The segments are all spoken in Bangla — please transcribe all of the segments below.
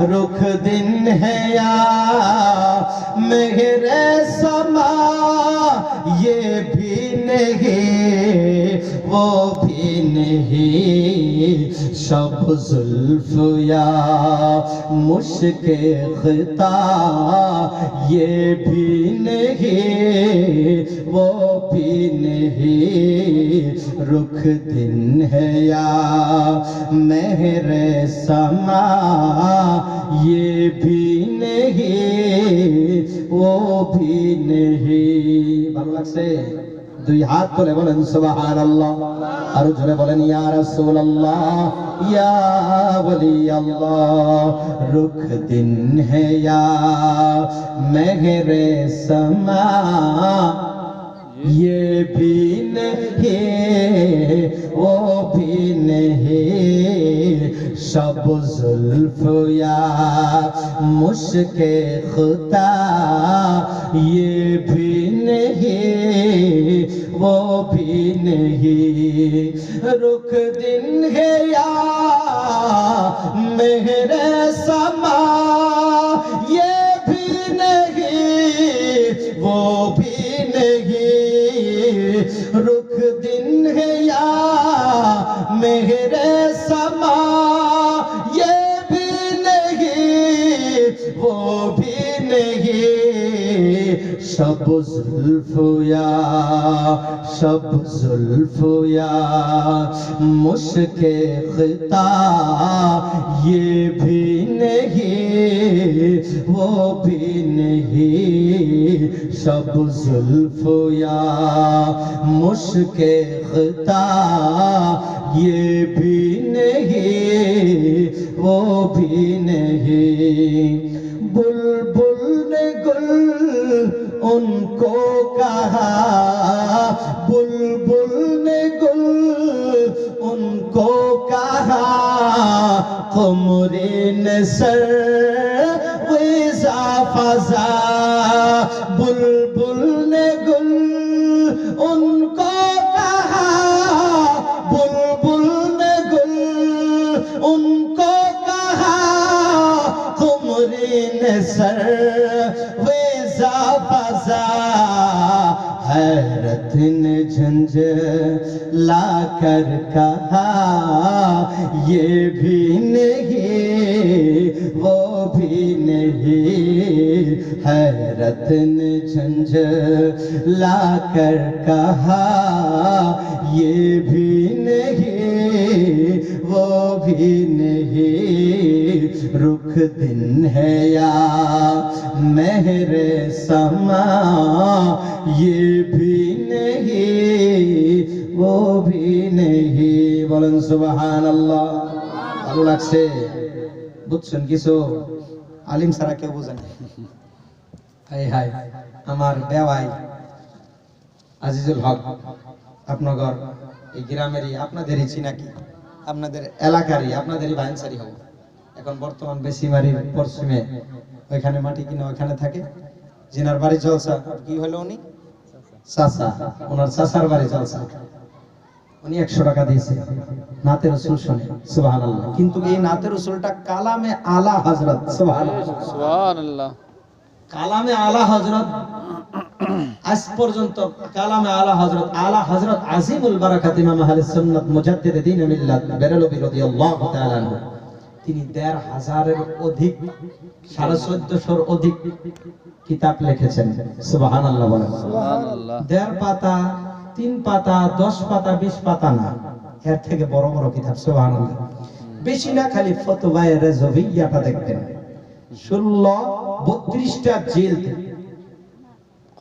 رخ دن ہے یا مہر سما، یہ بھی نہیں، وہ بھی نہیں۔ شب زلف یا مشک خطا، یہ بھی نہیں، وہ بھی نہیں۔ रुख दिन है या मेरे समा ये भी नहीं वो भी नहीं ভালো লাগছে দুই হাত তুলে বলেন সুবহানাল্লাহ আর জোরে বলেন ইয়া রাসূলুল্লাহ ইয়া ওলি আল্লাহ রুখ দিন है या मेरे समा شب زلف یا مشک خطا، یہ بھی نہیں، وہ بھی نہیں۔ رک دن ہے یا مہر سما، یہ بھی نہیں، وہ بھی نہیں۔ شب ظلف یا، شب ظلف یا، مشک خطا، یہ بھی نہیں، وہ بھی نہیں، شب ظلف یا، مشک خطا، یہ بھی ان کو کہا، بلبل نے گل ان کو کہا قمرے نے ویزا فضا بلبل نے گل ان ویزا بزا حیرت نے جھنج لا کر کہا، یہ بھی نہیں، وہ بھی نہیں۔ حیرت نے جھنج لا کر کہا، یہ بھی نہیں، وہ بھی نہیں۔ रुख दिन है या मेरे समा ये भी नहीं वो भी नहीं বলেন সুবহান আল্লাহ ভালো লাগছে বুঝছেন কিছু আলিম ছাড়া কেউ বোঝেন হাই হাই আমার বেওয়াই আজিজুল হক আপনার এই গ্রামেরই আপনাদেরই চিনাকি আপনাদের এলাকারই আপনাদেরই ভাইনসারি হব এখন বর্তমান বেশিমারির পশ্চিমে ওইখানে মাটি কিনা ওইখানে থাকে। জিনার বাড়ি জলসা কি হলো উনি? চাচা ওনার চাচার বাড়ি জলসা। উনি একশো টাকা দিয়েছে নাতের রসুল শুনে সুবাহ কিন্তু এই নাতের রসুলটা কালামে আলা হজরত সুবাহ কালামে আলা হজরত আজ পর্যন্ত কালামে আলা হজরত আলা হজরত আজিমুল বারাকাত ইমাম আহলে সুন্নাত মুজাদ্দিদ দ্বীন মিল্লাত বেরেলভী রাদিয়াল্লাহু তাআলা আনহু। তিনি দেড় হাজারের অধিক সাড়ে চোদ্দশোর অধিক কিতাব লিখেছেন। সুবহানাল্লাহ বলেন। দেড় পাতা তিন পাতা দশ পাতা বিশ পাতা না এর থেকে বড় বড় কিতাব সুবহানাল্লাহ। বেশি না খালি ফতোয়ায়ে রেজভিয়াটা দেখবেন। ষোলো বত্রিশটা জেল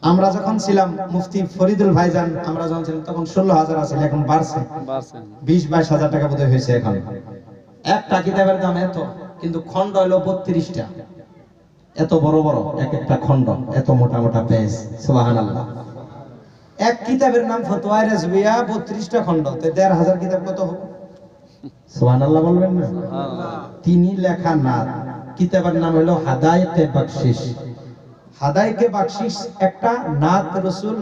আমরা যখন ছিলাম মুফতি ফরিদুল ভাইজান আমরা যখন ছিলাম তখন ষোলো হাজার আছে এখন বাড়ছে। বিশ বাইশ হাজার টাকা বোধহয় হয়েছে এখন। একটা কিতাবের দাম এত কিন্তু খন্ড হলো বত্রিশটা। এত বড় বড় এক একটা খন্ড এত মোটা মোটা পেজ সুবাহান আল্লাহ এক কিতাবের নাম ফতোয়ায় বত্রিশটা খন্ড তো দেড় হাজার কিতাব কত হবে সুবাহান আল্লাহ বলবেন না? তিনি লেখা না কিতাবের নাম হলো হাদায়তে বকশিস হাদায়কে বকশিস একটা নাত রসুল